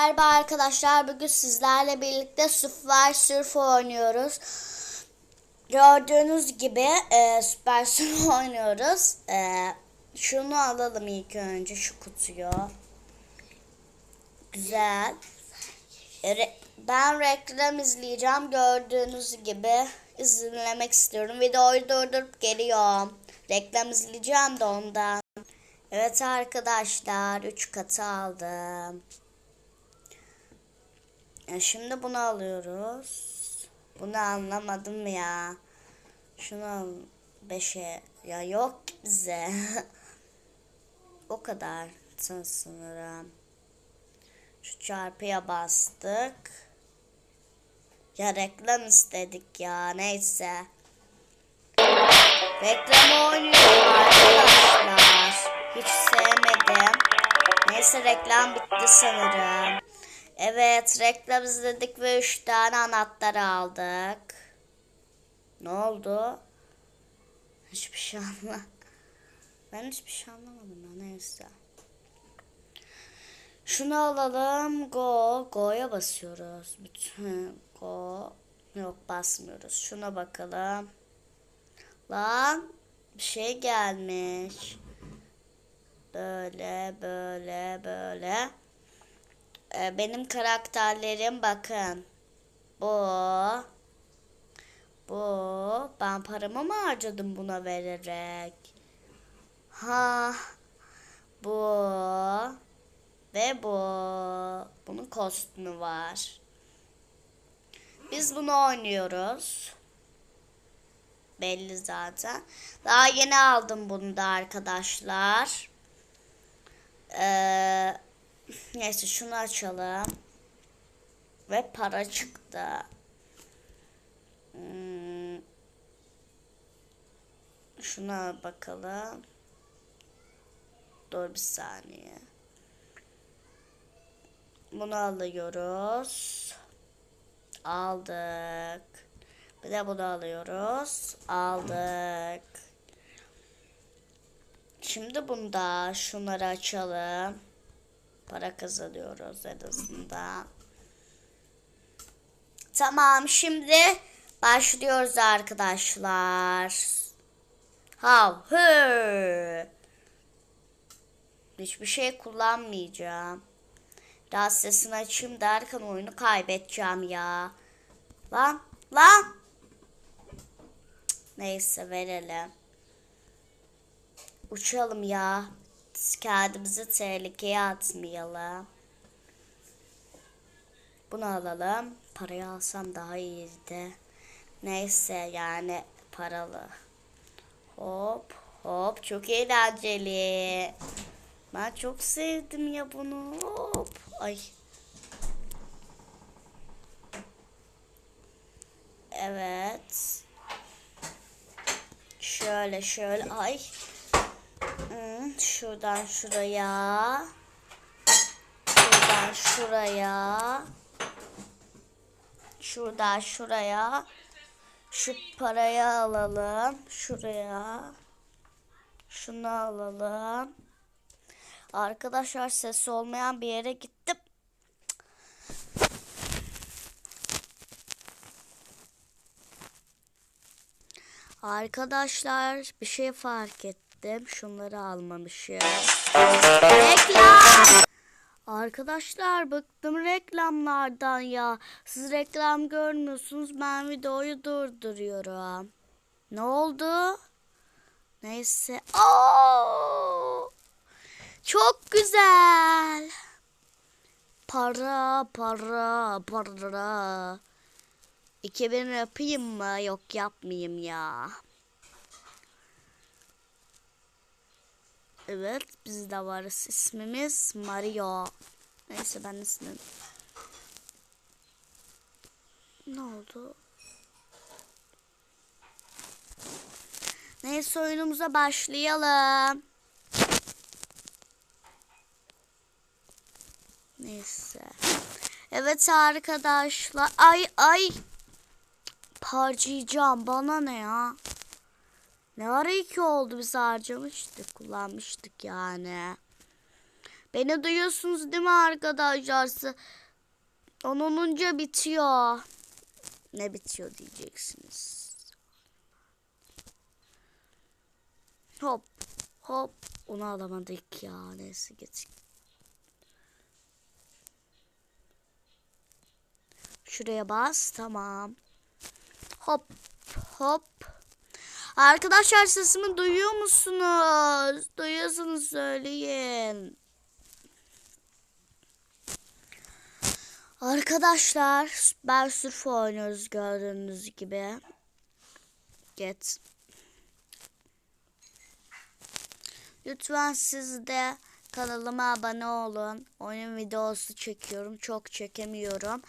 Merhaba arkadaşlar. Bugün sizlerle birlikte Super Surf oynuyoruz. Gördüğünüz gibi e, Super Surf oynuyoruz. E, şunu alalım ilk önce şu kutuyu. Güzel. Re- ben reklam izleyeceğim. Gördüğünüz gibi izlemek istiyorum. Videoyu durdurup geliyorum. Reklam izleyeceğim de ondan. Evet arkadaşlar 3 katı aldım. Şimdi bunu alıyoruz. Bunu anlamadım ya. Şunu al. Beşe. Ya yok bize. o kadar san- sanırım. Şu çarpıya bastık. Ya reklam istedik ya. Neyse. Reklam oynuyorum arkadaşlar. Hiç sevmedim. Neyse reklam bitti sanırım. Evet reklam izledik ve 3 tane anahtar aldık. Ne oldu? Hiçbir şey anlamadım. Ben hiçbir şey anlamadım ya neyse. Şunu alalım. Go. Go'ya basıyoruz. Bütün go. Yok basmıyoruz. Şuna bakalım. Lan bir şey gelmiş. Böyle böyle böyle. Ee, benim karakterlerim bakın. Bu. Bu. Ben paramı mı harcadım buna vererek? Ha. Bu. Ve bu. Bunun kostümü var. Biz bunu oynuyoruz. Belli zaten. Daha yeni aldım bunu da arkadaşlar. Ee, neyse şunu açalım. Ve para çıktı. Hmm. Şuna bakalım. Dur bir saniye. Bunu alıyoruz. Aldık. Bir de bunu alıyoruz. Aldık. Şimdi bunda şunları açalım. Para kazanıyoruz en azından. Tamam şimdi başlıyoruz arkadaşlar. Hav hı. Hiçbir şey kullanmayacağım. Daha sesini açayım derken oyunu kaybedeceğim ya. Lan lan. Neyse verelim. Uçalım ya. Kendimizi tehlikeye atmayalım. Bunu alalım. Parayı alsam daha iyiydi. Neyse yani paralı. Hop hop çok eğlenceli. Ben çok sevdim ya bunu. Hop. Ay. Evet. Şöyle şöyle ay. Şuradan şuraya. Şuradan şuraya. Şuradan şuraya. Şu parayı alalım. Şuraya. Şunu alalım. Arkadaşlar ses olmayan bir yere gittim. Arkadaşlar bir şey fark ettim. Şunları almamışım. Reklam! Arkadaşlar bıktım reklamlardan ya. Siz reklam görmüyorsunuz. Ben videoyu durduruyorum. Ne oldu? Neyse. Oo! Çok güzel. Para, para, para. 2000 yapayım mı? Yok yapmayayım ya. Evet biz de varız. İsmimiz Mario. Neyse ben ismim. Ne oldu? Neyse oyunumuza başlayalım. Neyse. Evet arkadaşlar. Ay ay. Harcayacağım. Bana ne ya? Ne ara iki oldu biz harcamıştık. Kullanmıştık yani. Beni duyuyorsunuz değil mi arkadaşlar? On olunca bitiyor. Ne bitiyor diyeceksiniz. Hop hop onu alamadık ya neyse geç. Şuraya bas tamam. Hop hop. Arkadaşlar sesimi duyuyor musunuz? Duyuyorsunuz söyleyin. Arkadaşlar ben sürf oynuyoruz gördüğünüz gibi. Get. Lütfen siz de kanalıma abone olun. Oyun videosu çekiyorum. Çok çekemiyorum.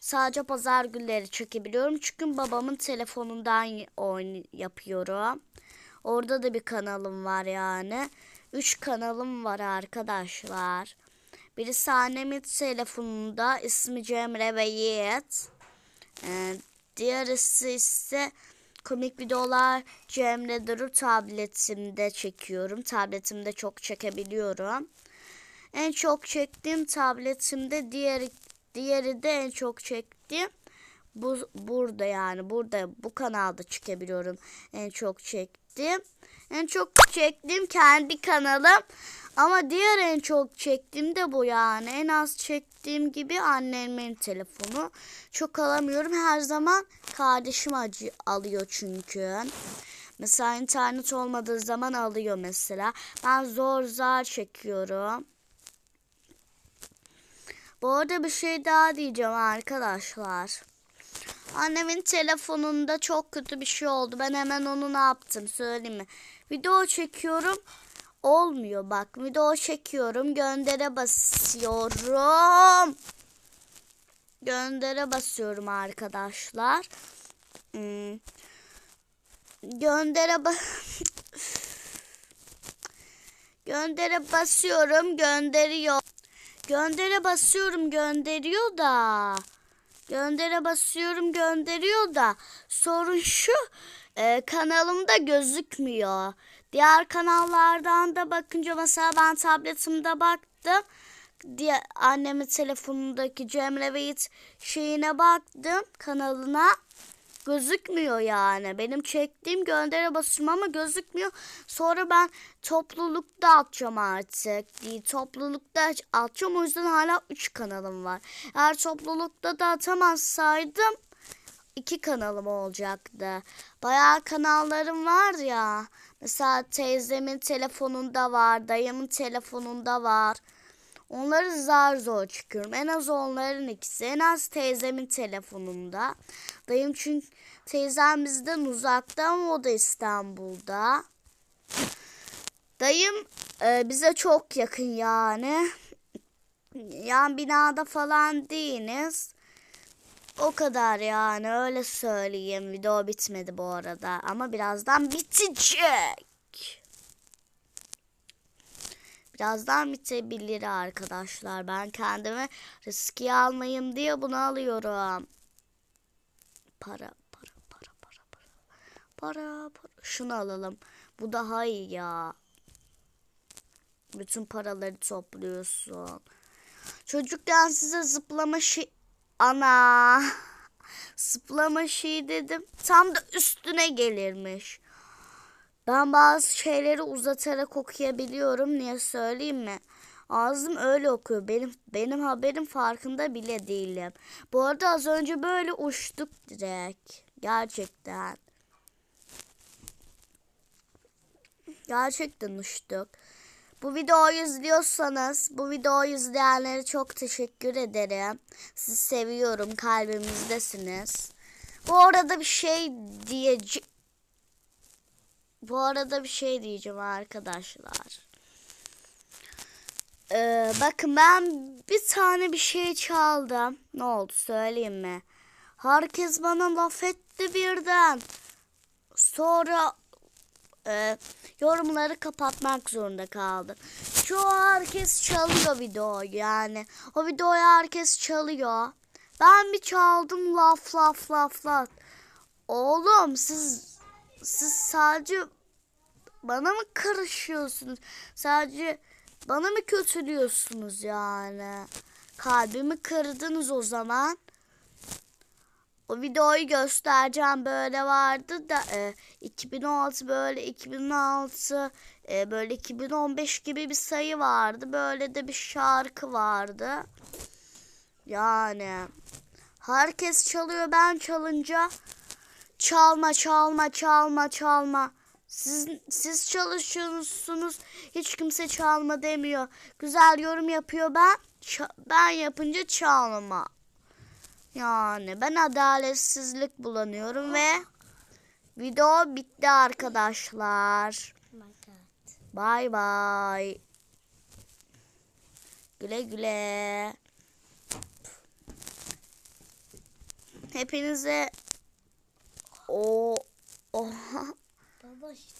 Sadece pazar günleri çekebiliyorum. Çünkü babamın telefonundan oyun yapıyorum. Orada da bir kanalım var yani. Üç kanalım var arkadaşlar. Birisi annemin telefonunda ismi Cemre ve Yiğit. Ee, diğerisi ise komik videolar Cemre Duru tabletimde çekiyorum. Tabletimde çok çekebiliyorum. En çok çektiğim tabletimde diğeri diğeri de en çok çektiğim bu burada yani burada bu kanalda çekebiliyorum. En çok çektiğim en çok çektiğim kendi kanalım. Ama diğer en çok çektiğim de bu yani. En az çektiğim gibi annemin telefonu. Çok alamıyorum. Her zaman kardeşim acı alıyor çünkü. Mesela internet olmadığı zaman alıyor mesela. Ben zor zar çekiyorum. Bu arada bir şey daha diyeceğim arkadaşlar. Annemin telefonunda çok kötü bir şey oldu. Ben hemen onu ne yaptım söyleyeyim mi? Video çekiyorum. Olmuyor bak. Video çekiyorum. Göndere basıyorum. Göndere basıyorum arkadaşlar. Hmm. Göndere bas Göndere basıyorum. Gönderiyor. Göndere basıyorum. Gönderiyor da. Göndere basıyorum gönderiyor da sorun şu e, kanalımda gözükmüyor. Diğer kanallardan da bakınca mesela ben tabletimde baktım. Diye annemin telefonundaki Cemre Beyit şeyine baktım kanalına gözükmüyor yani. Benim çektiğim göndere basıyorum ama gözükmüyor. Sonra ben toplulukta atacağım artık. Değil, toplulukta atacağım o yüzden hala 3 kanalım var. Eğer toplulukta da atamazsaydım iki kanalım olacaktı. Bayağı kanallarım var ya. Mesela teyzemin telefonunda var, dayımın telefonunda var. Onları zar zor çıkıyorum. En az onların ikisi. En az teyzemin telefonunda. Dayım çünkü teyzem bizden uzakta ama o da İstanbul'da. Dayım e, bize çok yakın yani. Yan binada falan değiliz. O kadar yani öyle söyleyeyim. Video bitmedi bu arada ama birazdan bitecek. Birazdan bitebilir arkadaşlar. Ben kendimi riski almayayım diye bunu alıyorum. Para. Para, para. Şunu alalım. Bu daha iyi ya. Bütün paraları topluyorsun. Çocukken size zıplama şey... Ana. Zıplama şey dedim. Tam da üstüne gelirmiş. Ben bazı şeyleri uzatarak okuyabiliyorum. Niye söyleyeyim mi? Ağzım öyle okuyor. Benim benim haberim farkında bile değilim. Bu arada az önce böyle uçtuk direkt. Gerçekten. Gerçekten uçtuk. Bu videoyu izliyorsanız bu videoyu izleyenlere çok teşekkür ederim. Sizi seviyorum. Kalbimizdesiniz. Bu arada bir şey diyeceğim. Bu arada bir şey diyeceğim arkadaşlar. Ee, bakın ben bir tane bir şey çaldım. Ne oldu söyleyeyim mi? Herkes bana laf etti birden. Sonra e, yorumları kapatmak zorunda kaldım. Çoğu herkes çalıyor videoyu yani. O videoyu herkes çalıyor. Ben bir çaldım laf laf laf laf. Oğlum siz siz sadece bana mı karışıyorsunuz? Sadece Bana mı kötülüyorsunuz yani? Kalbimi kırdınız o zaman. O videoyu göstereceğim böyle vardı da e, 2016 böyle 2016 e, böyle 2015 gibi bir sayı vardı. Böyle de bir şarkı vardı. Yani herkes çalıyor ben çalınca çalma çalma çalma çalma. Siz, siz çalışıyorsunuz hiç kimse çalma demiyor. Güzel yorum yapıyor ben ben yapınca çalma. Yani ben adaletsizlik bulanıyorum ve video bitti arkadaşlar. Bay bay. Güle güle. Hepinize o oha Baba hiç